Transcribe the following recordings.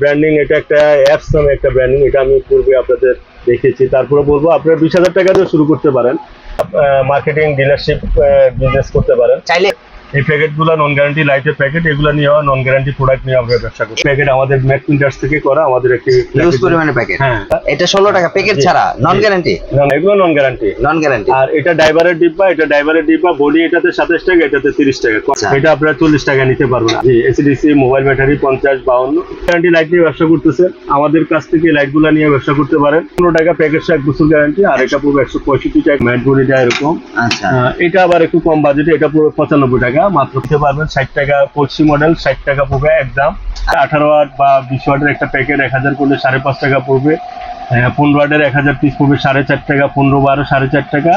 Branding এটা একটা apps নামে একটা ব্র্যান্ডিং এটা আমি পূর্বে আপনাদের দেখেছি। তারপরে বলব, আপনারা বিশ হাজার টাকা দিয়ে শুরু করতে পারেন। মার্কেটিং ডিলারশিপ বিজনেস করতে পারেন। চাইলে এই প্যাকেট প্যাকেটগুলো নন গ্যারান্টি লাইটের প্যাকেট এগুলো নিয়ে নন গ্যারান্টি প্রোডাক্ট নিয়ে আমরা ব্যবসা করি। প্যাকেট আমাদের ম্যাক প্রিন্টার্স থেকে করা আমাদের একটি ইউজ পরিমাণে প্যাকেট হ্যাঁ। এটা ষোলো টাকা প্যাকেট ছাড়া? নন। গ্যারান্টি না, এগুলো নন গ্যারান্টি নন গ্যারান্টি আর এটা ড্রাইভারের ডিব্বা এটা ড্রাইভারের ডিব্বা বডি এটাতে সাতাশ টাকা এটাতে তিরিশ টাকা। আচ্ছা। এটা আপনারা চল্লিশ টাকা নিতে পারবেন। জি এসিডিসি মোবাইল ব্যাটারি পঞ্চাশ বাউন্ন। গ্যারান্টি লাইট নিয়ে ব্যবসা করতেছেন আমাদের কাছ থেকে লাইটগুলো নিয়ে ব্যবসা করতে পারেন। পনেরো টাকা প্যাকেট এক বছর গ্যারান্টি আর এটা পুরো একশো পঁয়ষট্টি টাকা ম্যাট বডিটা এরকম। আচ্ছা। এটা আবার একটু কম বাজেটে এটা পুরো পঁচানব্বই টাকা। মাত্র দিতে পারবেন ষাট টাকা কলসি মডেল ষাট টাকা পড়বে একদম আঠারো ওয়াট বা বিশ ওয়াটের একটা প্যাকেট এক হাজার করলে সাড়ে পাঁচ টাকা পড়বে। পনেরো ওয়াটের এক হাজার পিস পড়বে সাড়ে চার টাকা পনেরো বারো সাড়ে চার টাকা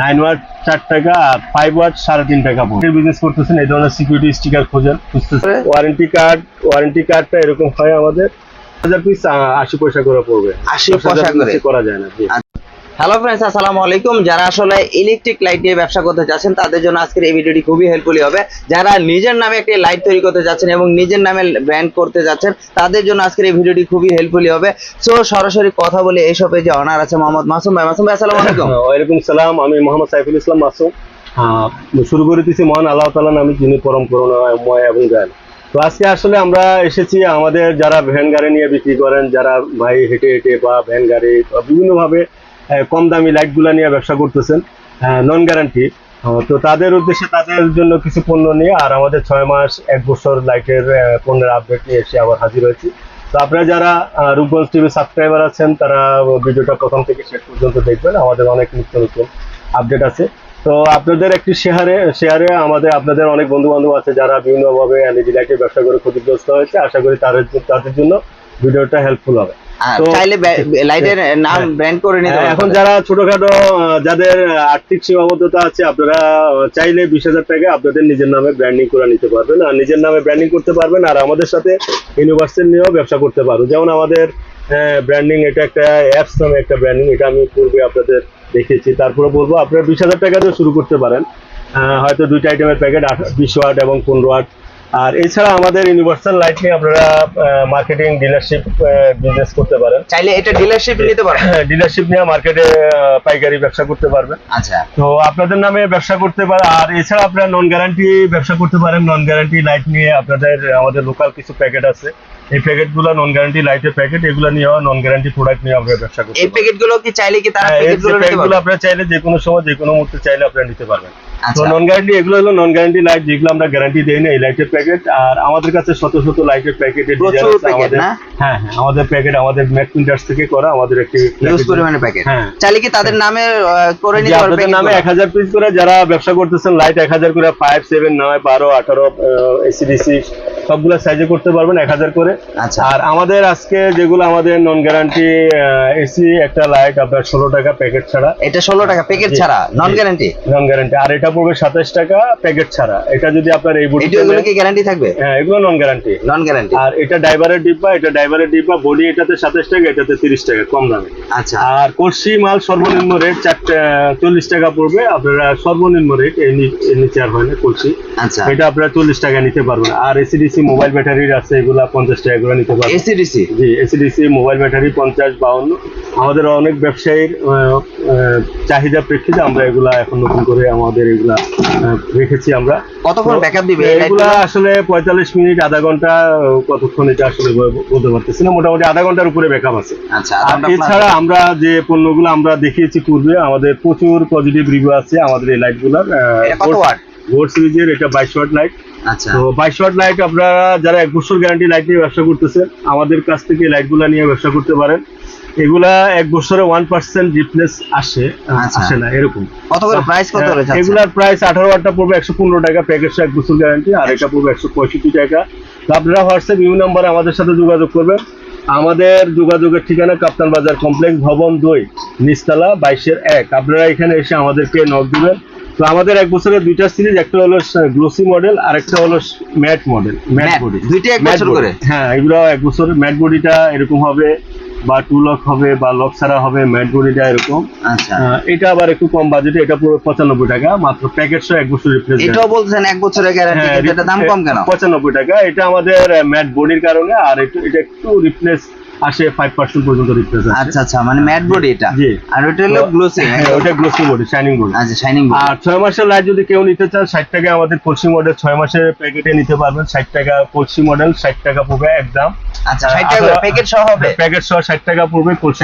নাইন ওয়াট চার টাকা আর ফাইভ ওয়াট সাড়ে তিন টাকা পড়বে। বিজনেস করতেছেন এই ধরনের সিকিউরিটি স্টিকার খোঁজেন খুঁজতেছেন। ওয়ারেন্টি কার্ড ওয়ারেন্টি কার্ডটা এরকম হয় আমাদের। হাজার পিস আশি পয়সা করে পড়বে। আশি পয়সা করে। করা যায় না। হ্যালো ফ্রেন্ডস আসসালামু আলাইকুম। যারা আসলে ইলেকট্রিক লাইট নিয়ে ব্যবসা করতে চাচ্ছেন তাদের জন্য আজকের এই ভিডিওটি খুবই হেল্পফুলি হবে। যারা নিজের নামে একটি লাইট তৈরি করতে যাচ্ছেন এবং নিজের নামে ব্র্যান্ড করতে যাচ্ছেন, তাদের জন্য আজকের এই ভিডিওটি খুবই হেল্পফুলি হবে। সো সরাসরি কথা বলে এই শপে যে অনার আছে মোহাম্মদ মাসুম ভাই। মাসুম ভাই, আসসালামু আলাইকুম। ওয়ালাইকুম সালাম, আমি মোহাম্মদ সাইফুল ইসলাম মাসুম। শুরু করে দিচ্ছি মহান আল্লাহ তালা নামে যিনি পরম করুণাময় এবং দয়াল তো আজকে আসলে আমরা এসেছি আমাদের যারা ভ্যান গাড়ি নিয়ে বিক্রি করেন, যারা ভাই হেঁটে হেঁটে বা ভ্যান গাড়ি বিভিন্নভাবে কম দামি লাইটগুলো নিয়ে ব্যবসা করতেছেন। নন গ্যারান্টি তো তাদের উদ্দেশ্যে তাদের জন্য কিছু পণ্য নিয়ে আর আমাদের ছয় মাস, এক বছর লাইটের পণ্যের আপডেট নিয়ে এসে আবার হাজির হয়েছি। তো আপনারা যারা রূপগঞ্জ টিভি সাবস্ক্রাইবার আছেন, তারা ভিডিওটা প্রথম থেকে শেষ পর্যন্ত দেখবেন। আমাদের অনেক নিত্য নতুন আপডেট আছে। তো আপনাদের একটি শেয়ারে শেয়ারে আমাদের, আপনাদের অনেক বন্ধু বান্ধব আছে যারা বিভিন্নভাবে এলইডি লাইটের ব্যবসা করে ক্ষতিগ্রস্ত হয়েছে। আশা করি তাদের তাদের জন্য ভিডিওটা হেল্পফুল হবে। চাইলে লাইটের নাম। ব্র্যান্ড করে নিতে হ্যাঁ, এখন যারা ছোটখাটো যাদের আর্থিক সীমাবদ্ধতা আছে আপনারা চাইলে বিশ হাজার টাকা আপনাদের নিজের নামে ব্র্যান্ডিং করে নিতে পারবেন। আর নিজের নামে ব্র্যান্ডিং করতে পারবেন আর আমাদের সাথে ইউনিভার্সাল নিয়েও ব্যবসা করতে পারবেন যেমন আমাদের ব্র্যান্ডিং এটা একটা অ্যাপস নামে একটা ব্র্যান্ডিং এটা আমি পূর্বে আপনাদের দেখিয়েছি তারপরে বলব আপনারা বিশ হাজার টাকা দিয়ে শুরু করতে পারেন। হয়তো দুইটা আইটেমের প্যাকেট বিশ ওয়াট এবং পনেরো ওয়াট। আর এছাড়া আমাদের ইউনিভার্সাল লাইট নিয়ে আপনারা মার্কেটিং ডিলারশিপ বিজনেস করতে পারেন। চাইলে এটা ডিলারশিপ নিতে পারবেন? ডিলারশিপ নিয়ে মার্কেটে পাইকারি ব্যবসা করতে পারবেন। আচ্ছা। তো আপনাদের নামে ব্যবসা করতে পারেন আর এছাড়া আপনারা নন গ্যারান্টি ব্যবসা করতে পারেন। নন গ্যারান্টি লাইট নিয়ে আপনাদের আমাদের লোকাল কিছু প্যাকেট আছে। এই প্যাকেটগুলো নন গ্যারান্টি লাইটের প্যাকেট এগুলো নিয়ে নন গ্যারান্টি প্রোডাক্ট নিয়ে আমরা ব্যবসা করতে এই পারি প্যাকেটগুলো কি চাইলে কি তারা হ্যাঁ, এই প্যাকেটগুলো নিতে প্যাকেটগুলো পারবেন আপনারা চাইলে যে কোনো সময় যে কোনো মুহূর্তে চাইলে আপনারা নিতে পারবেন। তো আচ্ছা নন গ্যারান্টি এগুলো হলো নন গ্যারান্টি লাইট যেগুলো আমরা গ্যারান্টি দেই না এই লাইটের প্যাকেট। আর আমাদের কাছে শত শত লাইটের প্যাকেটের প্রচুর প্যাকেট না? হ্যাঁ হ্যাঁ আমাদের প্যাকেট আমাদের ম্যাক প্রিন্টার্স থেকে করা আমাদের একটি ইউজ পরিমাণে প্যাকেট হ্যাঁ। চাইলে কি তাদের নামে করে নিতে পারবেন আপনাদের নামে এক হাজার পিস করে যারা ব্যবসা করতেছেন লাইট এক হাজার করে ফাইভ সেভেন নয় বারো আঠারো এসিডিসি সবগুলো সাইজে করতে পারবেন এক হাজার করে। আচ্ছা। আর আমাদের আজকে যেগুলো আমাদের নন গ্যারান্টি এসি একটা লাইট আপনার ষোলো টাকা প্যাকেট ছাড়া। এটা ষোলো টাকা প্যাকেট ছাড়া নন গ্যারান্টি নন গ্যারান্টি আর এটা পড়বে সাতাশ টাকা প্যাকেট ছাড়া। এটা যদি আপনার এই বডি কি গ্যারান্টি থাকবে? হ্যাঁ এগুলো নন গ্যারান্টি নন গ্যারান্টি আর এটা ড্রাইভারের ডিব্বা এটা ড্রাইভারের ডিব্বা বডি এটাতে সাতাশ টাকা এটাতে তিরিশ টাকা কম দামে। আচ্ছা। আর কলসি মাল সর্বনিম্ন রেট চারটে চল্লিশ টাকা পড়বে। আপনারা সর্বনিম্ন রেট এর নিচে আর হয় না কলসি আচ্ছা। এটা আপনারা চল্লিশ টাকা নিতে পারবেন। আর এসিডিসি মোবাইল ব্যাটারির আছে এগুলা পঞ্চাশ টাকা করে নিতে পারবেন এসিডিসি জি এসিডিসি মোবাইল ব্যাটারি পঞ্চাশ বাউন্ন। আমাদের অনেক ব্যবসায়ীর চাহিদা প্রেক্ষিতে আমরা এগুলা এখন নতুন করে আমাদের এগুলা রেখেছি আমরা। কতক্ষণ ব্যাকআপ দিবে? এগুলা আসলে পঁয়তাল্লিশ মিনিট আধা ঘণ্টা কতক্ষণ এটা আসলে বলতে পারতেছি না। মোটামুটি আধা ঘণ্টার উপরে ব্যাকআপ আছে। আচ্ছা আর এছাড়া আমরা যে পণ্যগুলো আমরা দেখিয়েছি পূর্বে আমাদের প্রচুর পজিটিভ রিভিউ আছে আমাদের এই লাইটগুলোর ওয়াট সিরিজের এটা বাইশ ওয়াট লাইট তো বাইশ ওয়াট লাইট আপনারা যারা এক বছর গ্যারান্টি লাইট নিয়ে ব্যবসা করতেছেন আমাদের কাছ থেকে লাইটগুলো নিয়ে ব্যবসা করতে পারেন। এগুলা এক বছরে ওয়ান পার্সেন্ট রিপ্লেস আসে আচ্ছা। আসে না এরকম। কত করে প্রাইস কত করে যাচ্ছে? এগুলার প্রাইস আঠারো ওয়াটটা পড়বে একশো পনেরো টাকা প্যাকেজ এক বছর গ্যারান্টি আর এটা পড়বে একশো পঁয়ষট্টি টাকা। তো আপনারা হোয়াটসঅ্যাপ ইউ নাম্বারে আমাদের সাথে যোগাযোগ করবেন। আমাদের যোগাযোগের ঠিকানা কাপ্তান বাজার কমপ্লেক্স ভবন দুই নিচতলা বাইশের এক। আপনারা এখানে এসে আমাদেরকে নক দিবেন। তো আমাদের এক বছরের দুইটা সিরিজ একটা হলো গ্লোসি মডেল আর একটা হলো ম্যাট মডেল ম্যাট বডি দুইটা এক বছর করে? হ্যাঁ এগুলো এক বছর। ম্যাট বডিটা এরকম হবে বা টু লক হবে বা লক ছাড়া হবে ম্যাট বডিটা এরকম। আচ্ছা। এটা আবার একটু কম বাজেটে এটা পুরো পঁচানব্বই টাকা মাত্র প্যাকেট সহ এক বছর রিপ্লেস এটাও বলছেন এক বছরের গ্যারান্টি এটা দাম কম কেন? পঁচানব্বই টাকা। এটা আমাদের ম্যাট বডির কারণে আর এটা একটু রিপ্লেস আসে ফাইভ পার্সেন্ট পর্যন্ত রিপ্লেস আসে আচ্ছা আচ্ছা মানে ম্যাট বডি এটা? আর ওটা হলো গ্লোসি হ্যাঁ ওটা গ্লোসি বডি শাইনিং বডি আচ্ছা শাইনিং আর ছয় মাসের লাইট যদি কেউ নিতে চান ষাট টাকা আমাদের কলসি মডেল ছয় মাসের প্যাকেটে নিতে পারবেন। ষাট টাকা কলসি মডেল ষাট টাকা পড়বে একদম আচ্ছা 60 টাকা প্যাকেট সহ হবে? প্যাকেট সহ ষাট টাকা পড়বে কলসি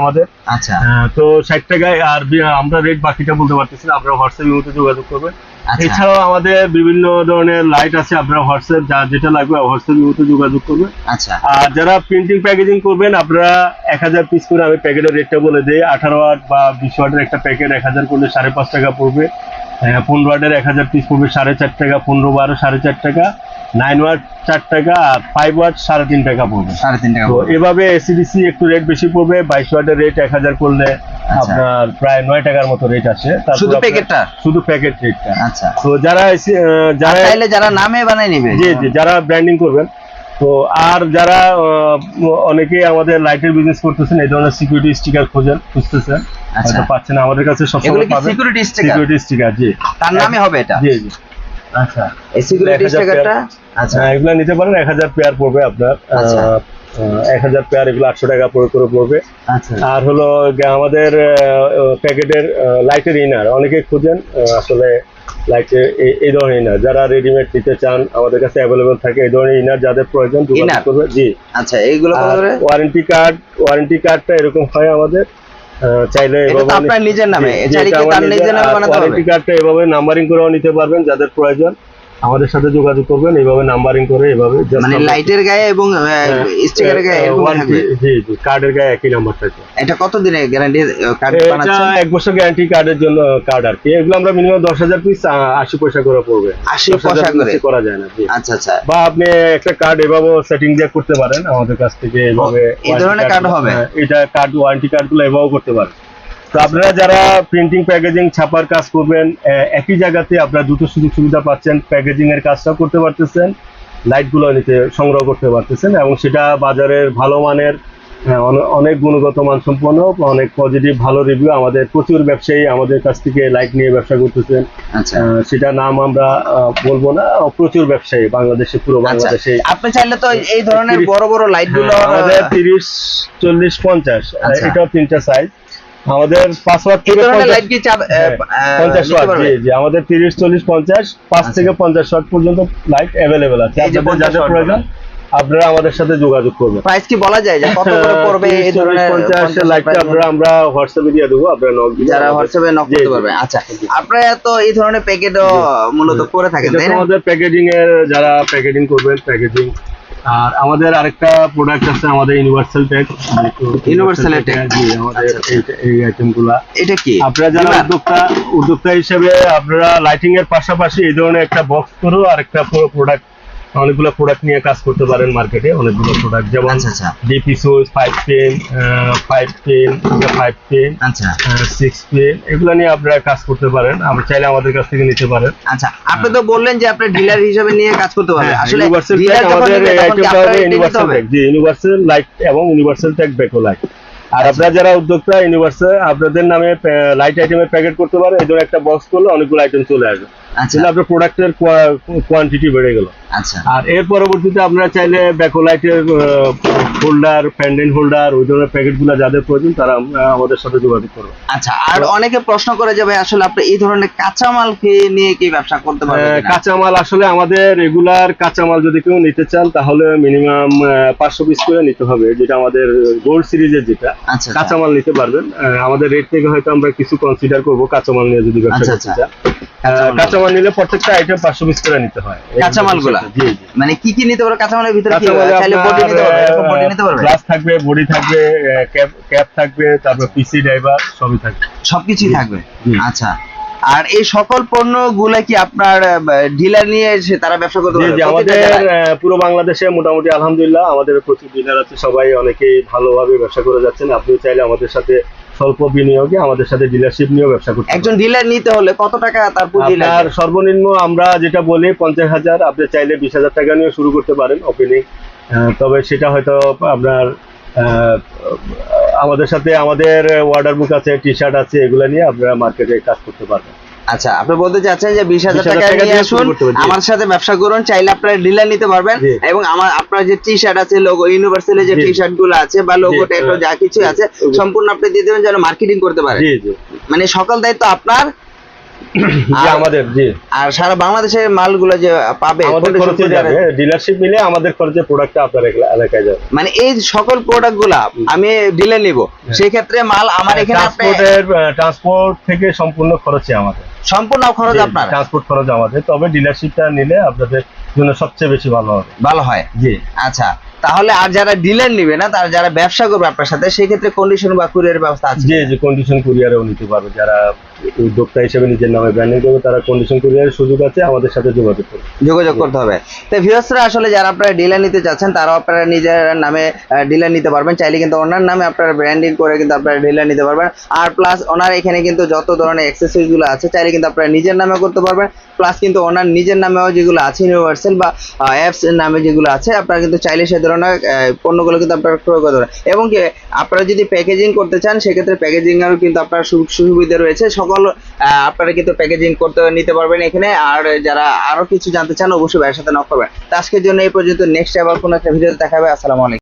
আমাদের। আচ্ছা। তো ষাট টাকায় আর আমরা রেট বাকিটা বলতে পারতেছি না। আপনারা হোয়াটসঅ্যাপ মধ্যে যোগাযোগ করবেন। আচ্ছা এছাড়াও আমাদের বিভিন্ন ধরনের লাইট আছে আপনার হোয়াটসঅ্যাপ যা যেটা লাগবে হোয়াটসঅ্যাপ মতো যোগাযোগ করবেন। আচ্ছা। আর যারা প্রিন্টিং প্যাকেজিং করবেন আপনারা এক হাজার পিস করে আমি প্যাকেটের রেটটা বলে দিই আঠারো ওয়াট বা বিশ ওয়াটের একটা প্যাকেট এক হাজার করলে সাড়ে পাঁচ টাকা পড়বে। আহ, পনেরো ওয়াটের এক হাজার পিস পড়বে সাড়ে চার টাকা পনেরো বারো সাড়ে চার টাকা। নাইন ওয়াট চার টাকা আর ফাইভ ওয়াট সাড়ে তিন টাকা পড়বে। সাড়ে তিন টাকা তো এভাবে এসিডিসি একটু রেট বেশি পড়বে বাইশ ওয়াটের রেট এক হাজার করলে আপনার প্রায় নয় টাকার মতো রেট তারপর শুধু প্যাকেটটা শুধু প্যাকেট রেটটা আচ্ছা। তো যারা যারা চাইলে যারা নামে বানাই নিবে। জি জি যারা ব্র্যান্ডিং করবেন। তো আর যারা আহ, অনেকেই আমাদের লাইটের বিজনেস করতেছেন এই ধরনের সিকিউরিটি স্টিকার খোঁজেন খুঁজতেছেন। আচ্ছা। হয়তো পাচ্ছেন। আমাদের কাছে সবসময় সিকিউরিটি স্টিকার সিকিউরিটি স্টিকার জি। তার নামে হবে এটা? জি জি। আচ্ছা। এই সিকিউরিটি 1000 আচ্ছা। হ্যাঁ, এগুলো নিতে পারেন এক হাজার পেয়ার পড়বে আপনার আচ্ছা। এক হাজার পেয়ার এগুলো আটশো টাকা করে করে পড়বে। আচ্ছা। আর হলো আমাদের প্যাকেটের লাইটের ইনার অনেকে খুঁজেন আসলে লাইটের এই ধরনের ইনার যারা রেডিমেড নিতে চান আমাদের কাছে অ্যাভেলেবল থাকে এই ধরনের ইনার যাদের প্রয়োজন যোগাযোগ করবে জি। আচ্ছা এইগুলো ওয়ারেন্টি কার্ড ওয়ারেন্টি কার্ডটা এরকম হয় আমাদের চাইলে আপনার নিজের নামে। চাইলে কি তার নিজের নামে বানাতে হবে। কার্ডটা এভাবে নাম্বারিং করেও নিতে পারবেন যাদের প্রয়োজন। আমাদের সাথে যোগাযোগ করবেন এইভাবে নাম্বারিং করে এভাবে মানে লাইটের গায়ে এবং স্টিকারের গায়ে এরকম warranty- থাকবে? জি জি কার্ডের গায়ে একই নাম্বার থাকে এটা কত দিনের গ্যারান্টি কার্ড বানাচ্ছেন? এটা এক বছর গ্যারান্টি কার্ডের জন্য কার্ড আর কি। এগুলো আমরা মিনিমাম দশ হাজার পিস আশি পয়সা করে পড়বে। 80 পয়সা করে? করা যায় না জি। আচ্ছা আচ্ছা। বা আপনি একটা কার্ড এভাবে সেটিং দিয়ে করতে পারেন আমাদের কাছ থেকে এভাবে এই ধরনের কার্ড হবে? হ্যাঁ, এটা কার্ড ওয়ারেন্টি কার্ডগুলো এভাবে করতে পারেন। তো আপনারা যারা প্রিন্টিং প্যাকেজিং ছাপার কাজ করবেন একই জায়গাতে আপনারা দুটো সুযোগ সুবিধা পাচ্ছেন। প্যাকেজিং এর কাজটাও করতে পারতেছেন লাইটগুলো নিতে সংগ্রহ করতে পারতেছেন এবং সেটা বাজারের ভালো মানের অনেক গুণগত মান সম্পন্ন অনেক পজিটিভ ভালো রিভিউ আমাদের প্রচুর ব্যবসায়ী আমাদের কাছ থেকে লাইট নিয়ে ব্যবসা করতেছেন। আচ্ছা। সেটা নাম আমরা বলব না প্রচুর ব্যবসায়ী বাংলাদেশে পুরো আচ্ছা। বাংলাদেশে। আপনি চাইলে তো এই ধরনের বড় বড় লাইটগুলো হ্যাঁ, আমাদের তিরিশ চল্লিশ পঞ্চাশ আচ্ছা। এটাও তিনটা সাইজ আমাদের পাঁচ ওয়াট থেকে পঞ্চাশ- চাপ হ্যাঁ, ওয়াট জি জি আমাদের তিরিশ চল্লিশ পঞ্চাশ পাঁচ আচ্ছা। থেকে পঞ্চাশ ওয়াট পর্যন্ত লাইট অ্যাভেলেবেল আছে। আপনাদের 50 যাদের প্রয়োজন আপনারা আমাদের সাথে যোগাযোগ করবেন। প্রাইস কি বলা যায় যে কত করে পড়বে এই ধরনের পঞ্চাশ 50 লাইটটা আপনারা আমরা হোয়াটসঅ্যাপে দিয়ে দেবো আপনারা নক দিবেন যারা হোয়াটসঅ্যাপে নক করতে। পারবে। আচ্ছা আপনারা তো এই ধরনের প্যাকেটও মূলত করে থাকেন তাই না? আমাদের প্যাকেজিং এর যারা প্যাকেজিং করবেন প্যাকেজিং আর আমাদের আরেকটা প্রোডাক্ট আছে আমাদের ইউনিভার্সাল ট্যাগ ইউনিভার্সাল ট্যাগ জি আমাদের আচ্ছা, আচ্ছা। এই- আইটেমগুলো আইটেমগুলা এটা কি আপনারা যারা? উদ্যোক্তা উদ্যোক্তা হিসেবে আপনারা লাইটিং এর পাশাপাশি এই ধরনের একটা বক্স করো আর একটা পুরো প্রোডাক্ট অনেকগুলো প্রোডাক্ট নিয়ে কাজ করতে পারেন মার্কেটে অনেকগুলো প্রোডাক্ট যেমন আচ্ছা আচ্ছা। DP switch five pen five pen five pen আচ্ছা। সিক্স পেন এগুলো নিয়ে আপনারা কাজ করতে পারেন। চাইলে আমাদের কাছ থেকে নিতে পারেন। আচ্ছা আপনি তো বললেন যে আপনি ডিলার হিসেবে নিয়ে কাজ করতে পারবেন। হ্যাঁ, আসলে ইউনিভার্সাল আমাদের আইটেমটা হবে? ইউনিভার্সাল ট্যাগ জি ইউনিভার্সাল লাইট এবং ইউনিভার্সাল ট্যাগ ব্যাকো লাইট আর আপনারা যারা উদ্যোক্তা ইউনিভার্সাল আপনাদের নামে লাইট আইটেমের প্যাকেট করতে পারেন এই ধরনের একটা বক্স করলে অনেকগুলো আইটেম চলে আসবে। আচ্ছা তাহলে আপনার প্রোডাক্টের কোয়ান্টিটি বেড়ে গেল। আচ্ছা। আর এর পরবর্তীতে আপনারা চাইলে ব্যাকোলাইটের হোল্ডার প্যান্ডেন্ট হোল্ডার ওই ধরনের প্যাকেটগুলো যাদের প্রয়োজন তারা আমাদের সাথে যোগাযোগ করবে। আচ্ছা আর অনেকে প্রশ্ন করে যে ভাই আসলে আপনি এই ধরনের কাঁচামাল খেয়ে নিয়ে কি ব্যবসা করতে পারবেন কাঁচামাল আসলে আমাদের রেগুলার কাঁচামাল যদি কেউ নিতে চান তাহলে মিনিমাম পাঁচশো পিস করে নিতে হবে যেটা আমাদের গোল্ড সিরিজের যেটা। আচ্ছা আচ্ছা। কাঁচামাল নিতে পারবেন। আমাদের রেট থেকে হয়তো আমরা কিছু কনসিডার করব কাঁচামাল নিয়ে যদি ব্যবসা আচ্ছা, করতে আচ্ছা। চান। কাঁচামাল। নিলে প্রত্যেকটা আইটেম পাঁচশো পিস করে নিতে হয়। কাঁচামালগুলা? জি জি। মানে কি কি নিতে পারবে কাঁচামালের ভিতরে কি কাঁচামালে চাইলে বডি নিতে পারবে বডি নিতে পারবে? গ্লাস থাকবে বডি থাকবে ক্যাপ ক্যাপ থাকবে তারপর পিসি ড্রাইভার সবই থাকবে। সবকিছুই থাকবে? আচ্ছা। আর এই সকল পণ্যগুলা কি আপনার ডিলার নিয়ে এসে তারা ব্যবসা করতে জি পারবে? আমাদের? পুরো বাংলাদেশে মোটামুটি আলহামদুলিল্লাহ আমাদের প্রচুর ডিলার আছে সবাই অনেকেই ভালোভাবে ব্যবসা করে যাচ্ছেন। আপনি চাইলে আমাদের সাথে স্বল্প বিনিয়োগে আমাদের সাথে ডিলারশিপ নিয়ে ব্যবসা করতে একজন ডিলার নিতে হলে কত টাকা তার পুঁজি লাগে? লাগবে সর্বনিম্ন আমরা যেটা বলি পঞ্চাশ হাজার আপনি চাইলে বিশ হাজার টাকা নিয়ে শুরু করতে পারেন ওপেনিং তবে সেটা হয়তো আপনার আমাদের সাথে আমাদের অর্ডার বুক আছে টি শার্ট আছে এগুলো নিয়ে আপনারা মার্কেটে কাজ করতে পারবেন। আচ্ছা আপনি বলতে চাচ্ছেন যে বিশ হাজার 20,000 টাকা নিয়ে দিয়ে আসুন। আমার সাথে ব্যবসা করুন চাইলে আপনারা ডিলার নিতে পারবেন এবং আমার আপনার যে টি শার্ট আছে লোগো ইউনিভার্সাল যে টি শার্টগুলো আছে বা লোগো টাইপ হ্যাঁ। যা কিছু আছে সম্পূর্ণ আপনি দিয়ে দেবেন যেন মার্কেটিং করতে পারে জি জি। মানে সকল দায়িত্ব আপনার আমাদের জি। আর সারা বাংলাদেশের মালগুলো যে পাবে আমাদের খরচে যাবে ডিলারশিপ মিলে আমাদের খরচে প্রোডাক্টটা আপনার এলাকায় যাবে। মানে এই সকল প্রোডাক্টগুলা আমি ডিলে নিব। সেই ক্ষেত্রে মাল আমার এখানে ট্রান্সপোর্টের ট্রান্সপোর্ট থেকে সম্পূর্ণ খরচে আমাদের। সম্পূর্ণ খরচ আপনার? ট্রান্সপোর্ট খরচ আমাদের। তবে ডিলারশিপটা নিলে আপনাদের জন্য সবচেয়ে বেশি ভালো হবে। ভালো হয়? জি। আচ্ছা। তাহলে আর যারা ডিলার নিবে না তার যারা ব্যবসা করবে আপনার সাথে সেই ক্ষেত্রে কন্ডিশন বা কুরিয়ার ব্যবস্থা আছে যে যে কন্ডিশন কুরিয়ারেও নিতে পারবে। যারা উদ্যোক্তা হিসেবে নিজের নামে ব্র্যান্ডিং করবে তারা কন্ডিশন কুরিয়ারের সুযোগ আছে আমাদের সাথে যোগাযোগ করবে। যোগাযোগ করতে হবে। তো ভিউয়ার্সরা আসলে যারা আপনারা ডিলার নিতে চাচ্ছেন তারাও আপনারা নিজের নামে ডিলার নিতে পারবেন। চাইলে কিন্তু ওনার নামে আপনারা ব্র্যান্ডিং করে কিন্তু আপনারা ডিলার নিতে পারবেন। আর প্লাস ওনার এখানে কিন্তু যত ধরনের অ্যাক্সেসরিজগুলো আছে চাইলে কিন্তু আপনারা নিজের নামে করতে পারবেন। প্লাস কিন্তু ওনার নিজের নামেও যেগুলো আছে ইউনিভার্সাল বা অ্যাপস নামে যেগুলো আছে আপনারা কিন্তু চাইলে সে ধরনের আহ, পণ্যগুলো কিন্তু আপনারা ক্রয় করতে পারেন এবং কি আপনারা যদি প্যাকেজিং করতে চান সেক্ষেত্রে প্যাকেজিং এরও কিন্তু আপনার সুবিধা রয়েছে। সকল আপনারা কিন্তু প্যাকেজিং করতে নিতে পারবেন এখানে। আর যারা আরও কিছু জানতে চান অবশ্যই সাথে নক করবেন। তো আজকের জন্য এই পর্যন্ত। নেক্সট আবার কোনো একটা ভিডিওতে দেখাবে। আসসালামু আলাইকুম।